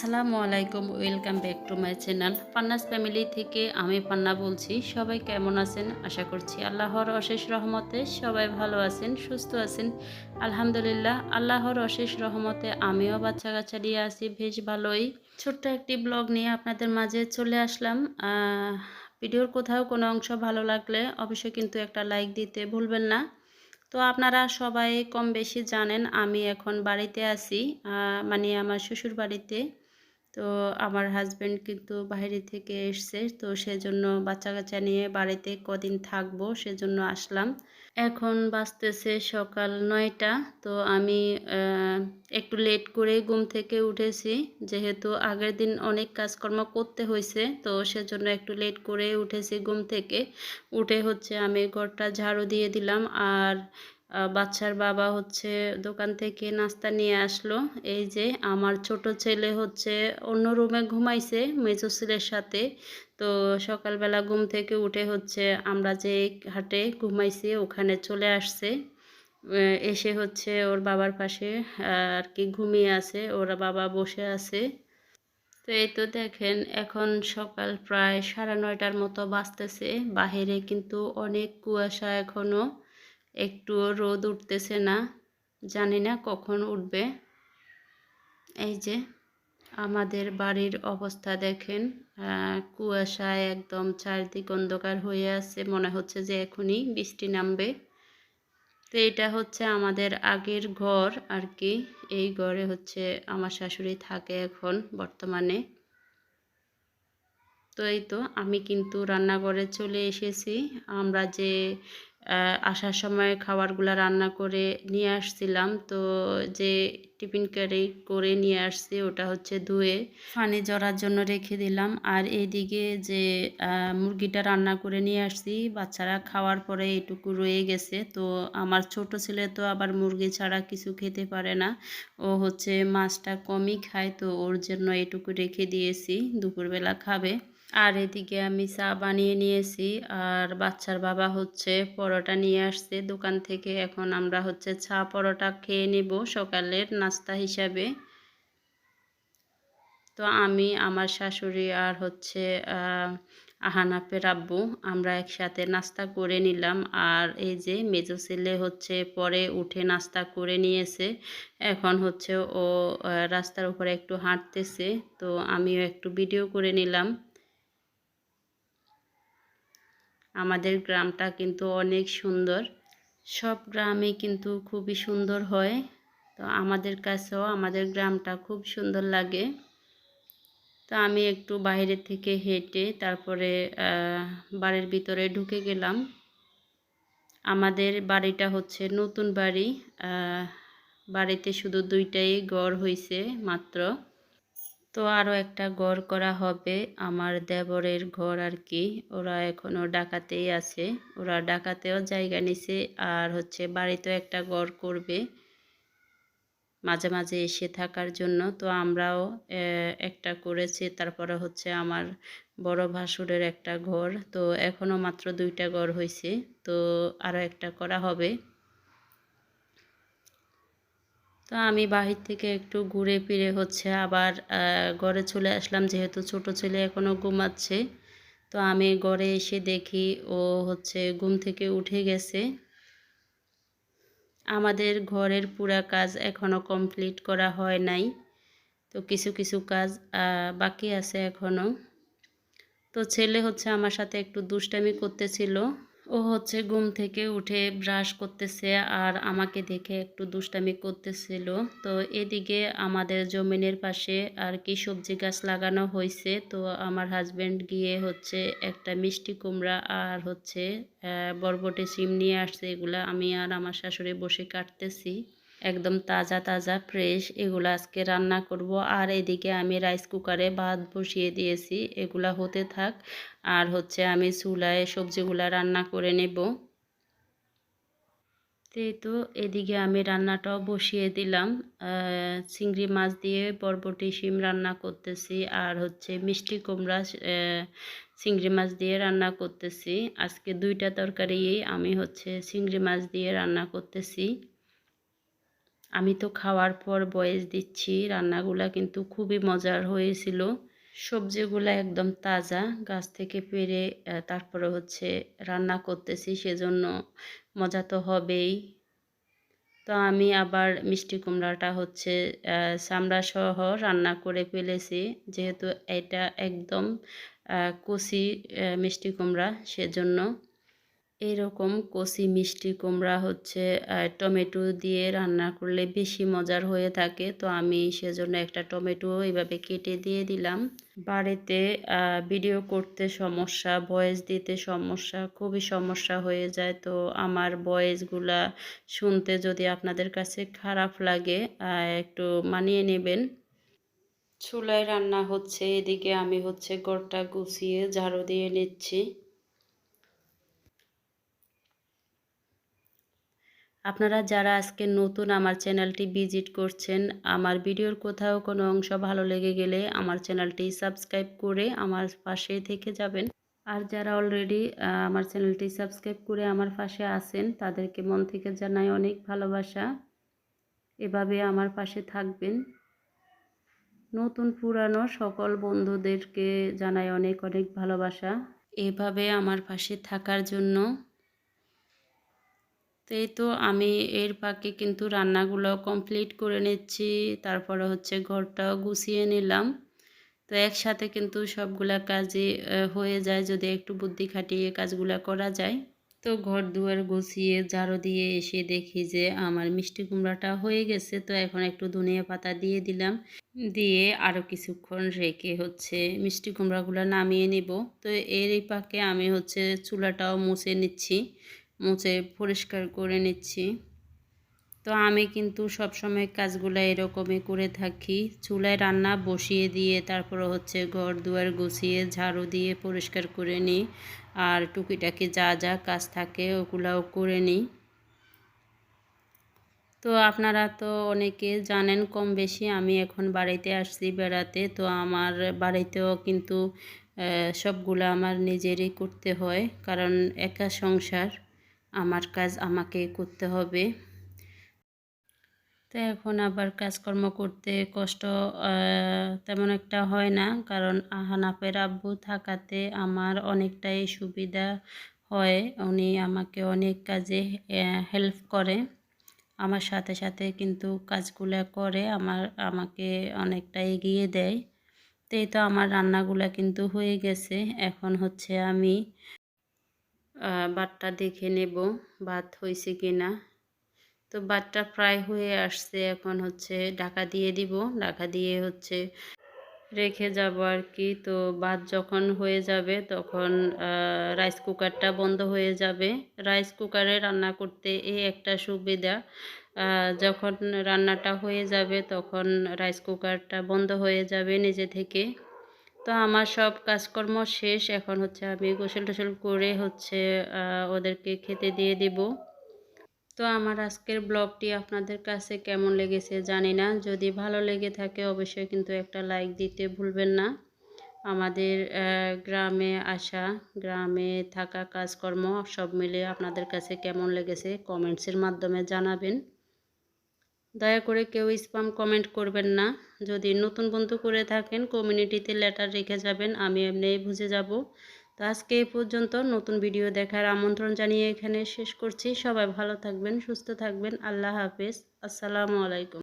আসসালামু আলাইকুম, welcome back to my channel Panna's family থেকে আমি পান্না বলছি। সবাই কেমন আছেন? আশা করছি আল্লাহর অশেষ রহমতে সবাই ভালো আছেন, সুস্থ আছেন। আলহামদুলিল্লাহ, আল্লাহর অশেষ রহমতে আমিও বাচ্চা কাচ্চা নিয়ে আছি, বেশ ভালোই। ছোট্ট একটি ব্লগ নিয়ে আপনাদের মাঝে চলে আসলাম। ভিডিওর কোথাও কোনো অংশ ভালো লাগলে অবশ্যই কিন্তু একটা লাইক দিতে ভুলবেন না। তো আপনারা সবাই কম বেশি জানেন, আমি এখন বাড়িতে আছি মানে আমার শ্বশুর বাড়িতে তো আমার হাজব্যান্ড কিন্তু বাইরে থেকে এসছে, তো সেজন্য বাচ্চা কাচ্চা নিয়ে বাড়িতে কদিন থাকব, সেজন্য আসলাম। এখন বাঁচতেছে সকাল নয়টা, তো আমি একটু লেট করে ঘুম থেকে উঠেছি। যেহেতু আগের দিন অনেক কাজকর্ম করতে হয়েছে, তো সেজন্য একটু লেট করে উঠেছি ঘুম থেকে। উঠে হচ্ছে আমি ঘরটা ঝাড়ু দিয়ে দিলাম, আর বাচ্চার বাবা হচ্ছে দোকান থেকে নাস্তা নিয়ে আসলো। এই যে আমার ছোট ছেলে হচ্ছে অন্য রুমে ঘুমাইছে মেজো ছেলের সাথে। তো সকালবেলা ঘুম থেকে উঠে হচ্ছে আমরা যে হাটে ঘুমাইছি ওখানে চলে আসছে। এসে হচ্ছে ওর বাবার পাশে আর কি ঘুমিয়ে আছে, ওর বাবা বসে আছে। তো এই তো দেখেন, এখন সকাল প্রায় সাড়ে নয়টার মতো বাজতেছে। বাহিরে কিন্তু অনেক কুয়াশা এখনও। একটু রোদ উঠতেছে না, জানি না কখন উঠবে। এই যে আমাদের বাড়ির অবস্থা দেখেন কুয়াশায় একদম চারদিক অন্ধকার হয়ে আছে, মনে হচ্ছে যে এখনই বৃষ্টি নামবে। তো এটা হচ্ছে আমাদের আগের ঘর আর কি, এই ঘরে হচ্ছে আমার শাশুড়ি থাকে এখন বর্তমানে। তো এই তো আমি কিন্তু রান্নাঘরে চলে এসেছি, আমরা যে আসার সময় খাবারগুলো রান্না করে নিয়ে আসছিলাম। তো যে টিফিন ক্যারি করে নিয়ে আসছি, ওটা হচ্ছে ধুয়ে পানি জড়ার জন্য রেখে দিলাম। আর এইদিকে যে মুরগিটা রান্না করে নিয়ে আসছি, বাচ্চারা খাওয়ার পরে এটুকু রয়ে গেছে। তো আমার ছোট ছেলে তো আবার মুরগি ছাড়া কিছু খেতে পারে না। ও হচ্ছে মাছটা কমই খায়, তো ওর জন্য এটুকু রেখে দিয়েছি। দুপুরবেলা খাবে। আর এদিকে আমি চা বানিয়ে নিয়েছি আর বাচ্চার বাবা হচ্ছে পরোটা নিয়ে আসছে। দোকান থেকে এখন আমরা হচ্ছে চা পরোটা খেয়ে নেব সকালের নাস্তা হিসাবে। তো আমি আমার শাশুড়ি আর হচ্ছে আহ, আহানাপের আব্বু আমরা একসাথে নাস্তা করে নিলাম। আর এই যে মেজো ছেলে হচ্ছে পরে উঠে নাস্তা করে নিয়েছে। এখন হচ্ছে ও রাস্তার উপরে একটু হাঁটতেছে। তো আমিও একটু ভিডিও করে নিলাম। আমাদের গ্রামটা কিন্তু অনেক সুন্দর। সব গ্রামে কিন্তু খুবই সুন্দর হয়। তো আমাদের কাছেও আমাদের গ্রামটা খুব সুন্দর লাগে। তো আমি একটু বাইরে থেকে হেঁটে তারপরে বাড়ির ভিতরে ঢুকে গেলাম। আমাদের বাড়িটা হচ্ছে নতুন বাড়ি। বাড়িতে শুধু দুইটাই ঘর হয়েছে মাত্র। তো আরও একটা ঘর করা হবে আমার দেবরের ঘর আর কি। ওরা এখনও ডাকাতেই আছে। ওরা ডাকাতেও জায়গা নিছে আর হচ্ছে বাড়িতেও একটা ঘর করবে মাঝে মাঝে এসে থাকার জন্য। তো আমরাও একটা করেছি। তারপরে হচ্ছে আমার বড় ভাসুরের একটা ঘর। তো এখনও মাত্র দুইটা ঘর হয়েছে তো আরও একটা করা হবে। তো আমি বাহির থেকে একটু ঘুরে ফিরে হচ্ছে আবার ঘরে চলে আসলাম যেহেতু ছোট ছেলে এখনও ঘুমাচ্ছে। তো আমি ঘরে এসে দেখি ও হচ্ছে ঘুম থেকে উঠে গেছে। আমাদের ঘরের পুরা কাজ এখনও কমপ্লিট করা হয় নাই। তো কিছু কিছু কাজ বাকি আছে এখনও তো ছেলে হচ্ছে আমার সাথে একটু দুষ্টামি করতেছিল। ও হচ্ছে ঘুম থেকে উঠে ব্রাশ করতেছে আর আমাকে দেখে একটু দুষ্টামি করতেছিল। তো এদিকে আমাদের জমিনের পাশে আর কি সবজি গাছ লাগানো হয়েছে তো আমার হাজব্যান্ড গিয়ে হচ্ছে একটা মিষ্টি কুমড়া আর হচ্ছে বরবটে, সিম নিয়ে আসছে। এগুলা আমি আর আমার শাশুড়ি বসে কাটতেছি। একদম তাজা তাজা ফ্রেশ এগুলো আজকে রান্না করব। আর এদিকে আমি রাইস কুকারে ভাত বসিয়ে দিয়েছি। এগুলা হতে থাক। আর হচ্ছে আমি চুলায় সবজিগুলা রান্না করে নেব। তো এদিকে আমি রান্নাটাও বসিয়ে দিলাম। চিংড়ি মাছ দিয়ে বরবটি শিম রান্না করতেছি। আর হচ্ছে মিষ্টি কুমড়া চিংড়ি মাছ দিয়ে রান্না করতেছি। আজকে দুইটা তরকারি আমি হচ্ছে চিংড়ি মাছ দিয়ে রান্না করতেছি। আমি তো খাওয়ার পর বয়েস দিচ্ছি, রান্নাগুলা কিন্তু খুবই মজার হয়েছিল। সবজিগুলো একদম তাজা, গাছ থেকে পেরে তারপরে হচ্ছে রান্না করতেছি, সেজন্য মজা তো হবেই। তো আমি আবার মিষ্টি কুমড়াটা হচ্ছে চামড়া সহ রান্না করে ফেলেছি। যেহেতু এটা একদম কচি মিষ্টি কুমড়া, সেজন্য এরকম কচি মিষ্টি কুমড়া হচ্ছে টমেটো দিয়ে রান্না করলে বেশি মজার হয়ে থাকে। তো আমি সেজন্য একটা টমেটো এভাবে কেটে দিয়ে দিলাম। বাড়িতে ভিডিও করতে সমস্যা, ভয়েস দিতে সমস্যা, খুবই সমস্যা হয়ে যায়। তো আমার ভয়েসগুলা শুনতে যদি আপনাদের কাছে খারাপ লাগে একটু মানিয়ে নেবেন। চুলায় রান্না হচ্ছে, এদিকে আমি হচ্ছে গোড়টা গুছিয়ে ঝাড়ু দিয়ে নিচ্ছি। আপনারা যারা আজকে নতুন আমার চ্যানেলটি ভিজিট করছেন, আমার ভিডিওর কোথাও কোনো অংশ ভালো লেগে গেলে আমার চ্যানেলটি সাবস্ক্রাইব করে আমার পাশে থেকে যাবেন। আর যারা অলরেডি আমার চ্যানেলটি সাবস্ক্রাইব করে আমার পাশে আছেন, তাদেরকে মন থেকে জানাই অনেক ভালোবাসা। এভাবে আমার পাশে থাকবেন। নতুন পুরানো সকল বন্ধুদেরকে জানাই অনেক অনেক ভালোবাসা। এভাবে আমার পাশে থাকার জন্য তো এই তো আমি এর পাকে কিন্তু রান্নাগুলো কমপ্লিট করে নিচ্ছি। তারপরে হচ্ছে ঘরটাও গুছিয়ে নিলাম। তো একসাথে কিন্তু সবগুলা কাজই হয়ে যায় যদি একটু বুদ্ধি খাটিয়ে কাজগুলো করা যায়। তো ঘর দুয়ার গুছিয়ে ঝাড়ু দিয়ে এসে দেখি যে আমার মিষ্টি কুমড়াটা হয়ে গেছে। তো এখন একটু ধনিয়া পাতা দিয়ে দিলাম। দিয়ে আরও কিছুক্ষণ রেখে হচ্ছে মিষ্টি কুমড়াগুলো নামিয়ে নিব। তো এর পাকে আমি হচ্ছে চুলাটাও মুছে নিচ্ছি। মুছে পরিষ্কার করে নিচ্ছি। তো আমি কিন্তু সবসময় কাজগুলো এরকমই করে থাকি। চুলায় রান্না বসিয়ে দিয়ে তারপরে হচ্ছে ঘর দুয়ার গুছিয়ে ঝাড়ু দিয়ে পরিষ্কার করে নিই। আর টুকিটাকি যা যা কাজ থাকে ওগুলাও করে নিই। তো আপনারা তো অনেকে জানেন কম বেশি আমি এখন বাড়িতে আসছি বেড়াতে। তো আমার বাড়িতেও কিন্তু সবগুলো আমার নিজেরই করতে হয়। কারণ একা সংসার। আমার কাজ আমাকে করতে হবে। তো এখন আবার কাজকর্ম করতে কষ্ট তেমন একটা হয় না। কারণ আহানাপের আব্বু থাকাতে আমার অনেকটাই সুবিধা হয়। উনি আমাকে অনেক কাজে হেল্প করে। আমার সাথে সাথে কিন্তু কাজগুলো করে, আমার, আমাকে অনেকটা এগিয়ে দেয়। তো এই তো আমার রান্নাগুলো কিন্তু হয়ে গেছে। এখন হচ্ছে আমি বাটটা দেখে নেব ভাত হয়েছে কি না। তো বাটটা ফ্রাই হয়ে আসছে, এখন হচ্ছে ঢাকা দিয়ে দিব। ঢাকা দিয়ে হচ্ছে রেখে যাব আর কি। তো ভাত যখন হয়ে যাবে তখন রাইস কুকারটা বন্ধ হয়ে যাবে। রাইস কুকারে রান্না করতে এই একটা সুবিধা যখন রান্নাটা হয়ে যাবে তখন রাইস কুকারটা বন্ধ হয়ে যাবে নিজে থেকে। তো আমার সব কাজকর্ম শেষ। এখন হচ্ছে আমি গোসল টোসল করে হচ্ছে ওদেরকে খেতে দিয়ে দিব। তো আমার আজকের ব্লগটি আপনাদের কাছে কেমন লেগেছে জানি না। যদি ভালো লেগে থাকে অবশ্যই কিন্তু একটা লাইক দিতে ভুলবেন না। আমাদের গ্রামে আসা, গ্রামে থাকা কাজকর্ম সব মিলে আপনাদের কাছে কেমন লেগেছে কমেন্টসের মাধ্যমে জানাবেন। দয়া করে কেউ স্পাম কমেন্ট করবেন না। যদি নতুন বন্ধু করে থাকেন কমিউনিটিতে লেটার রেখে যাবেন, আমি এমনি বুঝে যাব। তো আজকে এই পর্যন্ত, নতুন ভিডিও দেখার আমন্ত্রণ জানিয়ে এখানে শেষ করছি। সবাই ভালো থাকবেন, সুস্থ থাকবেন। আল্লাহ হাফেজ। আসসালামু আলাইকুম।